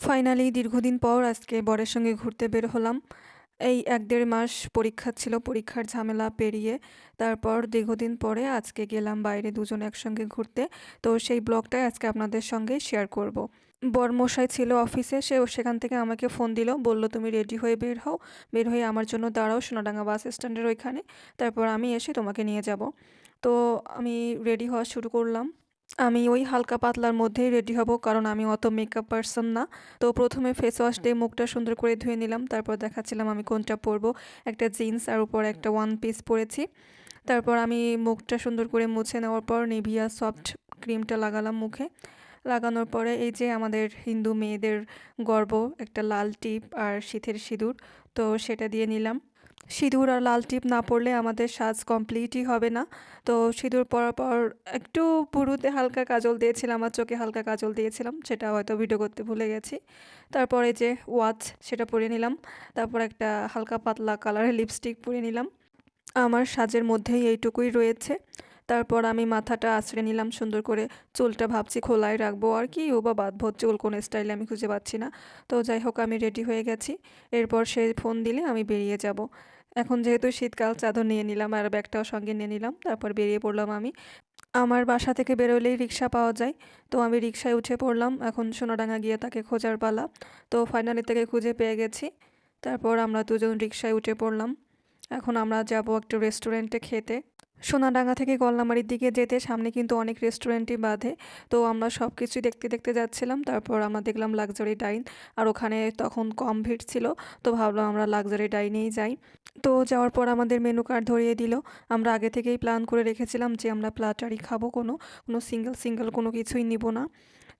Finally দীর্ঘদিন পর আজকে বরের সঙ্গে ঘুরতে বের হলাম। এই এক দেড় মাস পরীক্ষা ছিল, পরীক্ষার ঝামেলা পেরিয়ে তারপর দীর্ঘদিন পরে আজকে গেলাম বাইরে দুজন একসঙ্গে ঘুরতে। তো সেই ব্লগটাই আজকে আপনাদের সঙ্গে শেয়ার করব। বরমশাই ছিল অফিসে, সেও সেখান থেকে আমাকে ফোন দিল, বলল, তুমি রেডি হয়ে বের হও, বের হয়ে আমার জন্য দাঁড়াও, সোনাডাঙ্গা বাস স্ট্যান্ডের ওইখানে। তারপর আমি এসে তোমাকে নিয়ে যাব। তো আমি রেডি হওয়া শুরু করলাম। আমি ওই হালকা পাতলার মধ্যেই রেডি হব, কারণ আমি অত মেকআপ পারসন না। তো প্রথমে ফেস ওয়াশ দিয়ে মুখটা সুন্দর করে ধুয়ে নিলাম, তারপর দেখাচ্ছিলাম আমি কোনটা পরবো। একটা জিন্স আর উপর একটা ওয়ান পিস পরেছি। তারপর আমি মুখটা সুন্দর করে মুছে নেওয়ার পর নিভিয়া সফট ক্রিমটা লাগালাম মুখে। লাগানোর পরে এই যে আমাদের হিন্দু মেয়েদের গর্ব, একটা লাল টিপ আর শীতের সিঁদুর, তো সেটা দিয়ে নিলাম। সিঁদুর আর লাল টিপ না পরলে আমাদের সাজ কমপ্লিটই হবে না। তো সিঁদুর পরার পর একটু পুরুতে হালকা কাজল দিয়েছিলাম, আমার চোখে হালকা কাজল দিয়েছিলাম, সেটা হয়তো ভিডিও করতে ভুলে গেছি। তারপরে যে ওয়াচ সেটা পরে নিলাম। তারপর একটা হালকা পাতলা কালারের লিপস্টিক পরে নিলাম। আমার সাজের মধ্যেই এইটুকুই রয়েছে। তারপর আমি মাথাটা আঁচড়ে নিলাম সুন্দর করে। চুলটা ভাবছি খোলায় রাখব আর কি, ও বা বাঁধবো চুল কোন স্টাইলে আমি খুঁজে পাচ্ছি না। তো যাই হোক, আমি রেডি হয়ে গেছি। এরপর সে ফোন দিলে আমি বেরিয়ে যাব। এখন যেহেতু শীতকাল, চাদর নিয়ে নিলাম আর ব্যাগটাও সঙ্গে নিয়ে নিলাম, তারপর বেরিয়ে পড়লাম আমি। আমার বাসা থেকে বেরোলেই রিক্সা পাওয়া যায়। তো আমি রিক্সায় উঠে পড়লাম, এখন সোনাডাঙ্গা গিয়ে তাকে খোঁজার পালা। তো ফাইনালি থেকে খুঁজে পেয়ে গেছি। তারপর আমরা দুজন রিক্সায় উঠে পড়লাম। এখন আমরা যাব একটা রেস্টুরেন্টে খেতে। সোনাডাঙ্গা থেকে গল্লামারির দিকে যেতে সামনে কিন্তু অনেক রেস্টুরেন্টই বাঁধে। তো আমরা সব কিছুই দেখতে দেখতে যাচ্ছিলাম, তারপর আমরা দেখলাম লাক্সারি ডাইন আর ওখানে তখন কম ভিড় ছিল, তো ভাবলাম আমরা লাক্সারি ডাইনেই যাই। তো যাওয়ার পর আমাদের মেনু কার্ড ধরিয়ে দিল। আমরা আগে থেকেই প্ল্যান করে রেখেছিলাম যে আমরা প্লাটারি খাব কোনো কোনো সিঙ্গেল সিঙ্গেল কোনো কিছুই নিব না।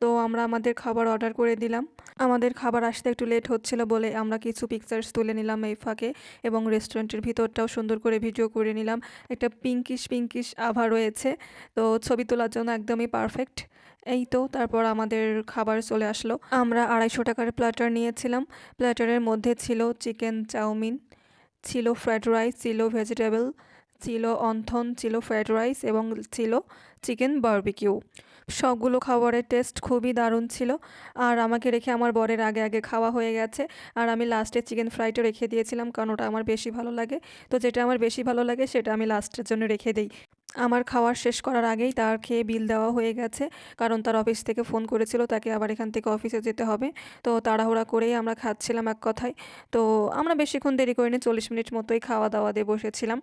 তো আমরা আমাদের খাবার অর্ডার করে দিলাম। আমাদের খাবার আসতে একটু লেট হচ্ছিল বলে আমরা কিছু পিকচার্স তুলে নিলাম এই ফাঁকে এবং রেস্টুরেন্টের ভিতরটাও সুন্দর করে ভিডিও করে নিলাম। একটা পিঙ্কিশ পিঙ্কিশ আভা রয়েছে, তো ছবি তোলার জন্য একদমই পারফেক্ট এই তো তারপর আমাদের খাবার চলে আসলো। আমরা আড়াইশো টাকার প্ল্যাটার নিয়েছিলাম। প্ল্যাটারের মধ্যে ছিল চিকেন চাউমিন, ছিল ফ্রাইড রাইস ছিল ভেজিটেবল ছিল অন্থন, ছিল ফ্রাইড রাইস এবং ছিল চিকেন বারবিকিউ সবগুলো খাবারের টেস্ট খুবই দারুণ ছিল। আর আমাকে রেখে আমার বরের আগে আগে খাওয়া হয়ে গেছে। আর আমি লাস্টে চিকেন ফ্রাইটা রেখে দিয়েছিলাম, কারণ ওটা আমার বেশি ভালো লাগে। তো যেটা আমার বেশি ভালো লাগে, সেটা আমি লাস্টের জন্য রেখে দিই। আমার খাওয়ার শেষ করার আগেই তার খেয়ে বিল দেওয়া হয়ে গেছে। কারণ তার অফিস থেকে ফোন করেছিল, তাকে আবার এখান থেকে অফিসে যেতে হবে। তো তাড়াহুড়া করেই আমরা খাচ্ছিলাম এক কথায়। তো আমরা বেশিক্ষণ দেরি করিনি, চল্লিশ মিনিট মতোই খাওয়া দাওয়া দিয়ে বসেছিলাম।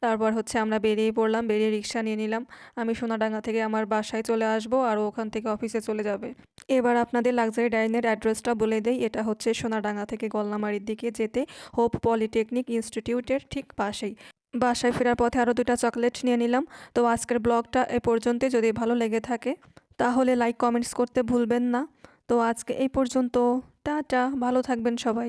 তারপর হচ্ছে আমরা বেরিয়ে পড়লাম, বেরিয়ে রিক্সা নিয়ে নিলাম। আমি সোনাডাঙ্গা থেকে আমার বাসায় চলে আসব আর ওখান থেকে অফিসে চলে যাবে। এবার আপনাদের লাক্সারি ডাইনের অ্যাড্রেসটা বলে দেই। এটা হচ্ছে সোনাডাঙ্গা থেকে গলনামারির দিকে যেতে হোপ পলিটেকনিক ইনস্টিটিউটের ঠিক পাশেই। বাসায় ফেরার পথে আরও দুটা চকলেট নিয়ে নিলাম। তো আজকের ব্লগটা এ পর্যন্তই। যদি ভালো লেগে থাকে, তাহলে লাইক, কমেন্টস করতে ভুলবেন না। তো আজকে এই পর্যন্ত। টাটা, ভালো থাকবেন সবাই।